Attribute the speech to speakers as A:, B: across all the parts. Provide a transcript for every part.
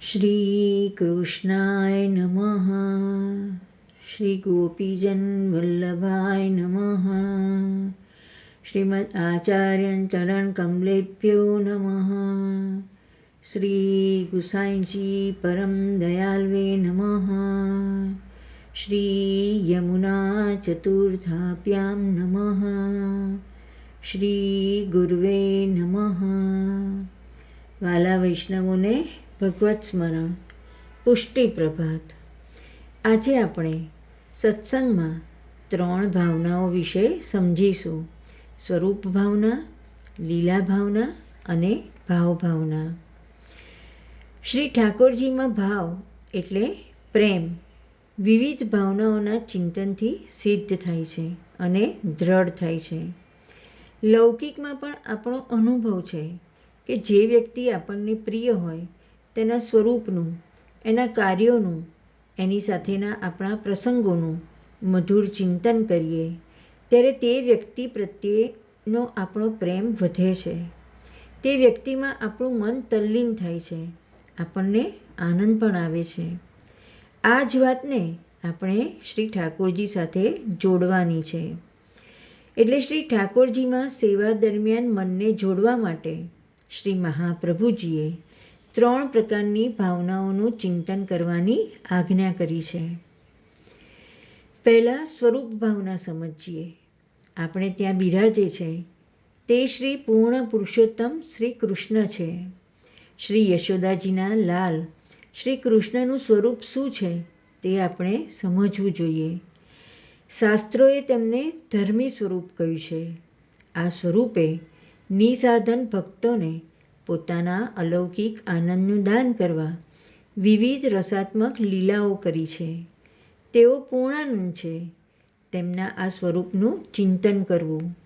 A: શ્રીકૃષ્ણાય નમઃ શ્રી ગોપીજન વલ્લભાય નમઃ શ્રીમદ આચાર્યન ચરણ કમલેભ્યો નમઃ શ્રી ગુસાઈજી પરમ દયાલ્વે નમઃ શ્રી યમુના ચતુર્થાભ્યામ નમઃ શ્રી વાલા વૈષ્ણવોને ભગવત સ્મરણ, પુષ્ટિ પ્રભાત. આજે આપણે સત્સંગમાં ત્રણ ભાવનાઓ વિશે સમજીશું. સ્વરૂપ ભાવના, લીલા ભાવના અને ભાવ ભાવના. શ્રી ઠાકોરજીમાં ભાવ એટલે પ્રેમ. વિવિધ ભાવનાઓના ચિંતનથી સિદ્ધ થાય છે અને દ્રઢ થાય છે. લૌકિકમાં પણ આપણો અનુભવ છે કે જે વ્યક્તિ આપણને પ્રિય હોય તેના સ્વરૂપનું, એના કાર્યોનું, એની સાથેના આપણા પ્રસંગોનું મધુર ચિંતન કરીએ, ત્યારે તે વ્યક્તિ પ્રત્યેનો આપણો પ્રેમ વધે છે. તે વ્યક્તિમાં આપણું મન તલ્લીન થાય છે, આપણને આનંદ પણ આવે છે. આ જ વાતને આપણે શ્રી ઠાકોરજી સાથે જોડવાની છે. એટલે શ્રી ઠાકોરજીમાં સેવા દરમિયાન મનને જોડવા માટે શ્રી મહાપ્રભુજીએ ત્રણ પ્રકારની ભાવનાઓનું ચિંતન કરવાની આજ્ઞા કરી છે. પહેલાં સ્વરૂપ ભાવના સમજીએ. આપણે ત્યાં બિરાજે છે. તે શ્રી પૂર્ણ પુરુષોત્તમ શ્રી કૃષ્ણ છે. શ્રી યશોદાજીના લાલ શ્રી કૃષ્ણનું સ્વરૂપ શું છે તે આપણે સમજવું જોઈએ. શાસ્ત્રોએ તેમને ધર્મી સ્વરૂપ કહ્યું છે. આ સ્વરૂપે નિસાધન ભક્તોને પોતાના અલૌકિક આનંદનું દાન કરવા વિવિધ રસાત્મક લીલાઓ કરી છે. તેઓ પૂર્ણાનંદ છે. તેમના આ સ્વરૂપનું ચિંતન કરવું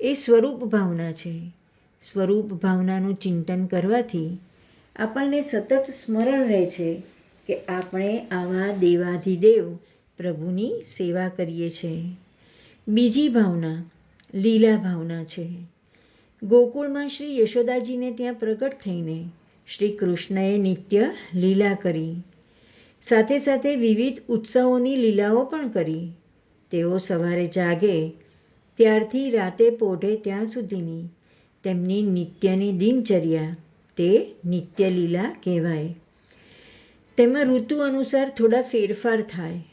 A: એ સ્વરૂપ ભાવના છે. સ્વરૂપ ભાવનાનું ચિંતન કરવાથી આપણને સતત સ્મરણ રહે છે કે આપણે આવા દેવાધિદેવ પ્રભુની સેવા કરીએ છીએ બીજી ભાવના લીલા ભાવના છે. ગોકુળમાં શ્રી યશોદાજીને ત્યાં પ્રગટ થઈને શ્રી કૃષ્ણએ નિત્ય લીલા કરી. સાથે સાથે વિવિધ ઉત્સવોની લીલાઓ પણ કરી. તેઓ સવારે જાગે, ત્યારથી રાતે પોઢે ત્યાં સુધીની તેમની નિત્યની દિનચર્યા તે નિત્ય લીલા કહેવાય. તેમાં ઋતુ અનુસાર થોડા ફેરફાર થાય.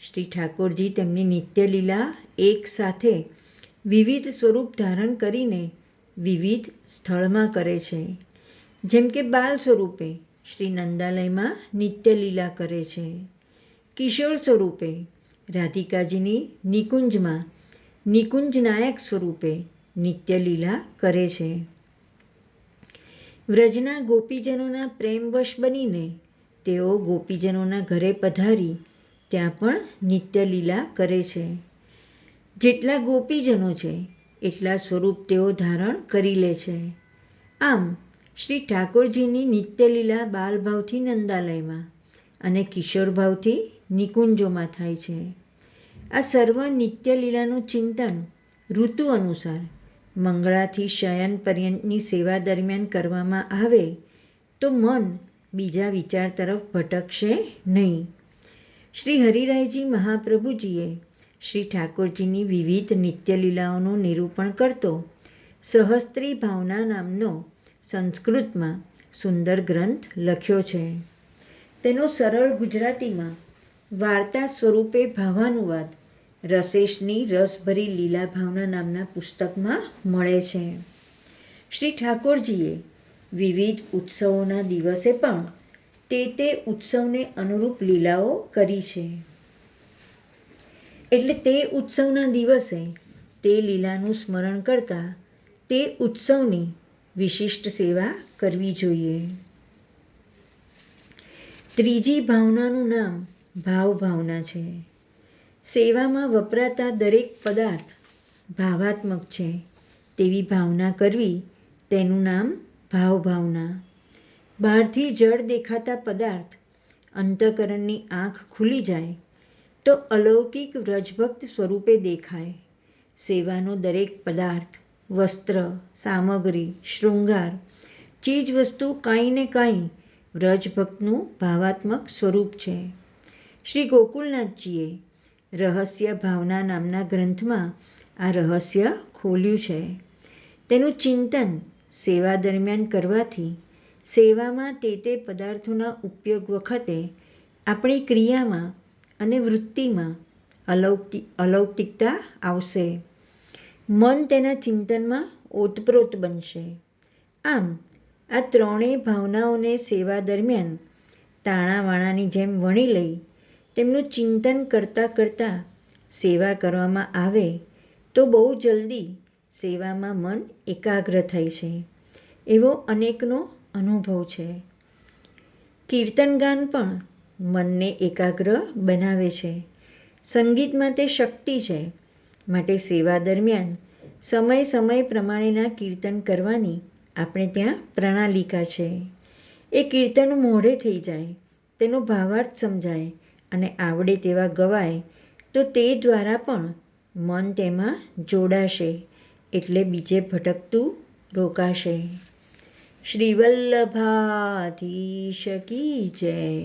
A: શ્રી ઠાકોરજી તેમની નિત્ય લીલા એક સાથે વિવિધ સ્વરૂપ ધારણ કરીને વિવિધ સ્થળમાં કરે છે. જેમ કે બાલ સ્વરૂપે શ્રી નંદાલયમાં નિત્યલીલા કરે છે. કિશોર સ્વરૂપે રાધિકાજીની નિકુંજમાં નિકુંજ નાયક સ્વરૂપે નિત્યલીલા કરે છે. વ્રજના ગોપીજનોના પ્રેમવશ બનીને તેઓ ગોપીજનોના ઘરે પધારી ત્યાં પણ નિત્યલીલા કરે છે. જેટલા ગોપીજનો છે એટલા સ્વરૂપ તેઓ ધારણ કરી લે છે. આમ, શ્રી ઠાકોરજીની નિત્યલીલા બાલભાવથી નંદાલયમાં અને કિશોરભાવથી નિકુંજોમાં થાય છે. આ સર્વ નિત્યલીલાનું ચિંતન ઋતુ અનુસાર મંગળાથી શયન પર્યંતની સેવા દરમિયાન કરવામાં આવે તો મન બીજા વિચાર તરફ ભટકશે નહીં. શ્રી હરિરાયજી મહાપ્રભુજીએ શ્રી ઠાકોરજીની વિવિધ નિત્યલીલાઓનું નિરૂપણ કરતો સહસ્ત્રી ભાવના નામનો સંસ્કૃતમાં સુંદર ગ્રંથ લખ્યો છે. તેનો સરળ ગુજરાતીમાં વાર્તા સ્વરૂપે ભાવાનુવાદ રસેશની રસભરી લીલા ભાવના નામના પુસ્તકમાં મળે છે. શ્રી ઠાકોરજીએ વિવિધ ઉત્સવોના દિવસે પણ તે તે ઉત્સવને અનુરૂપ લીલાઓ કરી છે. એટલે તે ઉત્સવના દિવસે તે લીલાનું સ્મરણ કરતા તે ઉત્સવની વિશિષ્ટ સેવા કરવી જોઈએ. ત્રીજી ભાવનાનું નામ ભાવ ભાવના છે. સેવામાં વપરાતા દરેક પદાર્થ ભાવાત્મક છે. તેવી ભાવના કરવી તેનું નામ ભાવ ભાવના. બહારથી જળ દેખાતા પદાર્થ અંતકરણની આંખ ખુલી જાય તો અલૌકિક વ્રજભક્ત સ્વરૂપે દેખાય. સેવાનો દરેક પદાર્થ, વસ્ત્ર, સામગ્રી, શૃંગાર ચીજ વસ્તુ કાંઈ ને કાંઈ વ્રજભક્તનું ભાવાત્મક સ્વરૂપ છે. શ્રી ગોકુલનાથજીએ રહસ્ય ભાવના નામના ગ્રંથમાં આ રહસ્ય ખોલ્યું છે. તેનું ચિંતન સેવા દરમિયાન કરવાથી સેવામાં તે તે પદાર્થોના ઉપયોગ વખતે આપણી ક્રિયામાં અને વૃત્તિમાં અલૌકિક અલૌકિકતા આવશે. મન તેના ચિંતનમાં ઓતપ્રોત બનશે. આમ, આ ત્રણેય ભાવનાઓને સેવા દરમિયાન તાણાવાણાની જેમ વણી લઈ તેમનું ચિંતન કરતાં કરતાં સેવા કરવામાં આવે તો બહુ જલ્દી સેવામાં મન એકાગ્ર થાય છે. એવો અનેકનો અનુભવ છે. કીર્તન ગાન પણ મનને એકાગ્ર બનાવે છે. સંગીતમાં તે શક્તિ છે. માટે સેવા દરમિયાન સમય સમય પ્રમાણેના કીર્તન કરવાની આપણે ત્યાં પ્રણાલિકા છે. એ કીર્તન મોઢે થઈ જાય, તેનો ભાવાર્થ સમજાય અને આવડે તેવા ગવાય, તો તે દ્વારા પણ મન તેમાં જોડાશે એટલે બીજે ભટકતું રોકાશે. શ્રીવલ્લભાધીશ કી જય.